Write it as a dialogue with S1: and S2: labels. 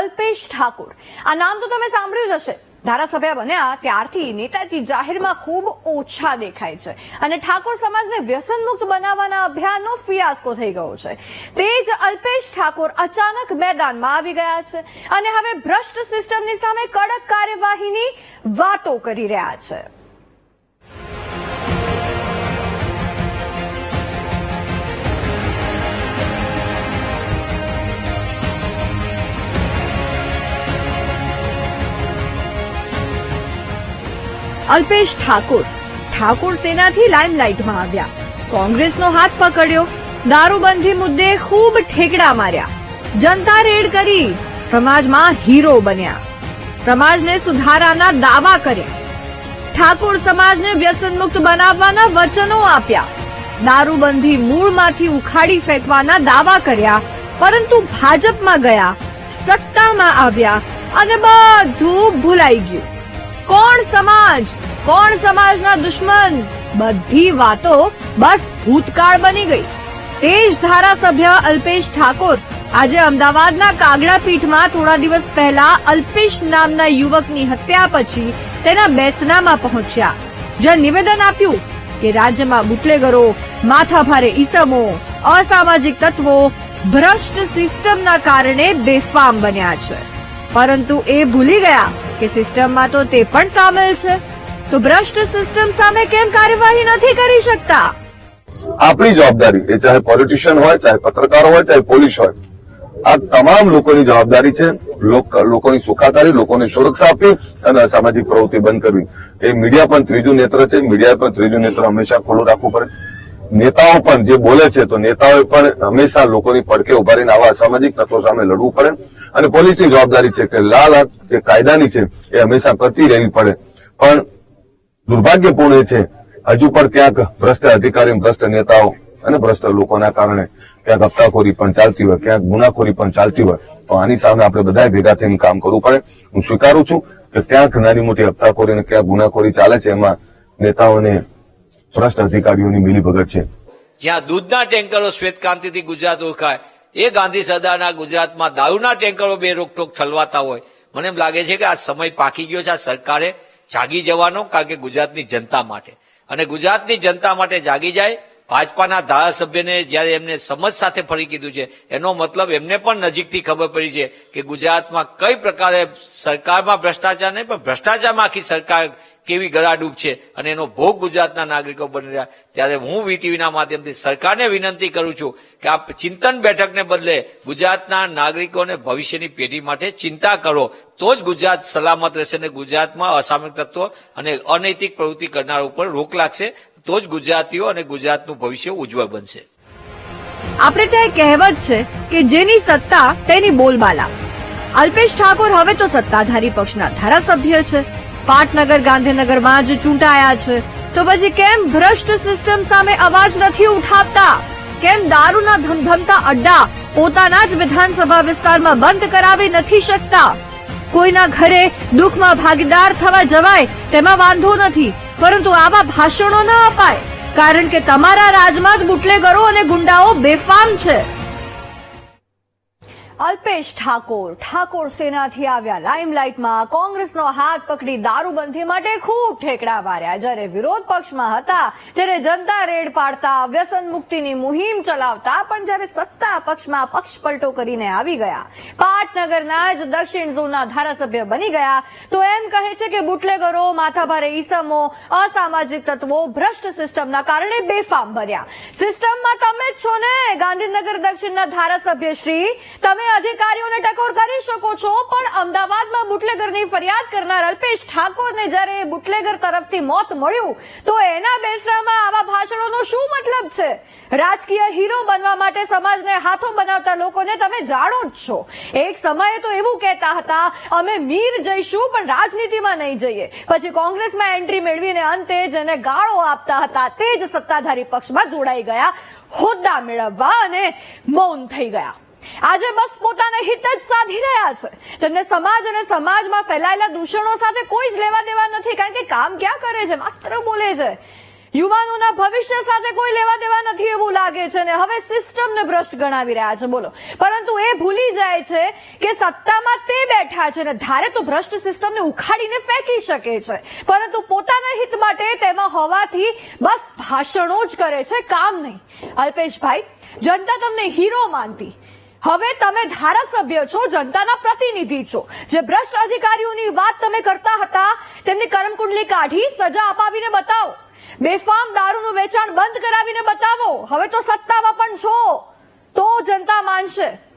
S1: અલ્પેશ ઠાકોર. આ નામ તો તમે સાંભળ્યું જ હશે. ધારાસભ્ય બન્યા ત્યારથી નેતાજી જાહેરમાં ખૂબ ઓછા દેખાય છે. અને ઠાકોર સમાજને વ્યસનમુક્ત બનાવવાના અભિયાનનો ફિયાસ્કો થઈ ગયો છે. તે જ અલ્પેશ ઠાકોર અચાનક મેદાનમાં આવી ગયા છે અને હવે ભ્રષ્ટ સિસ્ટમની સામે કડક કાર્યવાહીની વાતો કરી રહ્યા છે. અલ્પેશ ઠાકોર. ઠાકોર સેનાથી લાઇમલાઇટમાં આવ્યા. કોંગ્રેસનો હાથ પકડ્યો. દારૂબંધી મુદ્દે ખૂબ ઠેકડા માર્યા. જનતા રેડ કરી. સમાજમાં હીરો બન્યા. સમાજને સુધારાના દાવા કર્યા. ઠાકોર સમાજને વ્યસનમુક્ત બનાવવાના વચનો આપ્યા. દારૂબંધી મૂળમાંથી ઉખાડી ફેંકવાના દાવા કર્યા, પરંતુ ભાજપમાં ગયા, સત્તામાં આવ્યા અને બધું ભૂલાઈ ગયું. કોણ સમાજ? કોણ સમાજના દુશ્મન? બધી વાતો બસ ભૂતકાળ બની ગઈ. તે જ ધારાસભ્ય અલ્પેશ ઠાકોર આજે અમદાવાદના કાગડા પીઠમાં થોડા દિવસ પહેલા અલ્પેશ નામના યુવકની હત્યા પછી તેના બેસનામાં પહોંચ્યા. જ્યાં નિવેદન આપ્યું કે રાજ્યમાં બુટલેગરો, માથાભારે ઈસમો, અસામાજિક તત્વો ભ્રષ્ટ સિસ્ટમના કારણે બેફામ બન્યા છે. પરંતુ એ ભૂલી ગયા કે સિસ્ટમમાં તો તે પણ સામેલ છે. તો ભ્રષ્ટ સિસ્ટમ સામે કેમ કાર્યવાહી નથી કરી શકતા?
S2: આપણી જવાબદારી એ ચાહે પોલિટિશિયન હોય, ચાહે પત્રકાર હોય, ચાહે પોલીસ હોય, આ તમામ લોકોની જવાબદારી છે. લોકોની સુખાકારી, લોકોની સુરક્ષા આપવી અને અસામાજિક પ્રવૃત્તિ બંધ કરવી. એ મીડિયા પણ ત્રીજું નેત્ર છે. મીડિયા પણ ત્રીજું નેત્ર હંમેશા ખુલ્લું રાખવું પડે. નેતાઓ પણ જે બોલે છે, તો નેતાઓએ પણ હંમેશા લોકોની પડકે ઊભા રહીને આવા અસામાજિક તત્વો સામે લડવું પડે. અને પોલીસની જવાબદારી છે કે લાલ જે કાયદાની છે, એ હંમેશા કરતી રહેવી પડે. પણ દુર્ભાગ્યપૂર્ણ છે. હજુ પણ ક્યાંક ભ્રષ્ટ અધિકારી, ભ્રષ્ટ નેતાઓ અને ભ્રષ્ટ લોકોના કારણે ક્યાંક હપ્તાખોરી પણ ચાલતી હોય, ક્યાંક ગુનાખોરી પણ ચાલતી હોય, તો આની સામે આપણે બધાએ ભેગા થઈને કામ કરવું પડે. હું સ્વીકારું છું કે ક્યાંક નાની મોટી હપ્તાખોરી અને ક્યાંક ગુનાખોરી ચાલે છે, એમાં નેતાઓને ભ્રષ્ટ અધિકારીઓની મિલીભગત છે.
S3: જ્યાં દૂધના ટેન્કરો શ્વેતક્રાંતિથી ગુજરાત ઓળખાય, એ ગાંધી સદાના ગુજરાતમાં દારૂના ટેન્કરો બે રોકટોક ઠલવાતા હોય. મને એમ લાગે છે કે આ સમય પાકી ગયો છે, આ સરકારે જાગી જવાનો કારણ કે ગુજરાતની જનતા માટે. અને ગુજરાતની જનતા માટે જાગી જાય ભાજપાના ધારાસભ્યને જ્યારે એમને સમજ સાથે ફરી કીધું છે, એનો મતલબ એમને પણ નજીકથી ખબર પડી છે કે ગુજરાતમાં કઈ પ્રકારે સરકારમાં ભ્રષ્ટાચાર નહીં, પણ ભ્રષ્ટાચારમાં આખી સરકાર કેવી ગળાડૂબ છે અને એનો ભોગ ગુજરાતના નાગરિકો બની રહ્યા. ત્યારે હું વીટીવીના માધ્યમથી સરકારને વિનંતી કરું છું કે આ ચિંતન બેઠકને બદલે ગુજરાતના નાગરિકોને ભવિષ્યની પેઢી માટે ચિંતા કરો. તો જ ગુજરાત સલામત રહેશે અને ગુજરાતમાં અસામયિક તત્વો અને અનૈતિક પ્રવૃત્તિ કરનાર ઉપર રોક લાગશે તો જ ગુજરાતીઓ અને ગુજરાતનું ભવિષ્ય ઉજ્જવળ બનશે.
S1: આપણે ત્યાં કહેવત છે કે જેની સત્તા તેની બોલબાલા. અલ્પેશ ઠાકોર હવે તો સત્તાધારી પક્ષના ધારાસભ્ય છે. પાટનગર, ગાંધીનગરમાં જ ચૂંટાયા છે. તો પછી કેમ ભ્રષ્ટ સિસ્ટમ સામે અવાજ નથી ઉઠાવતા? કેમ દારૂના ધમધમતા અડ્ડા પોતાના જ વિધાનસભા વિસ્તારમાં બંધ કરાવી નથી શકતા? કોઈના ઘરે દુઃખમાં ભાગીદાર થવા જવાય તેમાં વાંધો નથી. પરંતુ આવા ભાષણો ન અપાય. કારણ કે તમારા રાજમાં જ બુટલેગરો અને ગુંડાઓ બેફામ છે. અલ્પેશ ઠાકોર. ઠાકોર સેનાથી આવ્યા. લાઇમલાઇટમાં કોંગ્રેસનો હાથ પકડી દારૂબંધી માટે ખૂબ ઠેકડા માર્યા. જ્યારે વિરોધ પક્ષમાં હતા, ત્યારે જનતા રેડ પાડતા, વ્યસન મુક્તિની મુહિમ ચલાવતા, પણ જ્યારે સત્તા પક્ષમાં પક્ષપલટો કરીને આવી ગયા. પાટનગરના જ દક્ષિણ ઝોનના ધારાસભ્ય બની ગયા. તો એમ કહે છે કે બુટલેગરો, માથાભારે ઈસમો, અસામાજિક તત્વો, ભ્રષ્ટ સિસ્ટમના કારણે બેફામ ભર્યા. સિસ્ટમમાં તમે જ છો ને? ગાંધીનગર દક્ષિણના ધારાસભ્ય શ્રી, તમે અધિકારીઓને ટકોર કરી શકો છો, પણ અમદાવાદમાં બુટલેગરની ફરિયાદ કરનાર અલ્પેશ ઠાકોરને જ્યારે બુટલેગર તરફથી મોત મળ્યું, તો એના બેસરામાં આવા ભાષણોનો શું મતલબ છે? રાજકીય હીરો બનવા માટે સમાજને હાથો બનાવતા લોકોને તમે જાણો જ છો. એક સમયે તો એવું કહેતા હતા, અમે મીર જઈશું, પણ રાજનીતિમાં નહીં જઈએ. પછી કોંગ્રેસમાં એન્ટ્રી મેળવીને અંતે જેને ગાળો આપતા હતા, તે જ સત્તાધારી પક્ષમાં જોડાઈ ગયા, હોદ્દા મેળવવા અને મૌન થઈ ગયા. આજે બસ પોતાના હિત જ સાધી રહ્યા છે. તેમને સમાજ અને સમાજમાં ફેલાયેલા દૂષણો સાથે કોઈ જ લેવા દેવા નથી, કારણ કે કામ ક્યાં કરે છે? માત્ર બોલે છે. યુવાનોના ભવિષ્ય સાથે કોઈ લેવા દેવા નથી એવું લાગે છે ને હવે સિસ્ટમને ભ્રષ્ટ ગણાવી રહ્યા છે. બોલો. પરંતુ એ ભૂલી જાય છે કે સત્તામાં તે બેઠા છે અને ધારે તો ભ્રષ્ટ સિસ્ટમને ઉખાડીને ફેંકી શકે છે. પરંતુ પોતાના હિત માટે તેમાં હોવાથી બસ ભાષણો જ કરે છે, કામ નહીં. અલ્પેશભાઈ, જનતા તમને હીરો માનતી. હવે તમે ધારાસભ્ય છો, જનતાના પ્રતિનિધિ છો. જે ભ્રષ્ટ અધિકારીઓની વાત તમે કરતા હતા, તેમની કરમકુંડલી કાઢી, સજા અપાવીને બતાવો. બેફામ દારૂનું વેચાણ બંધ કરાવીને બતાવો. હવે તો સત્તામાં પણ છો. તો જનતા માનશે.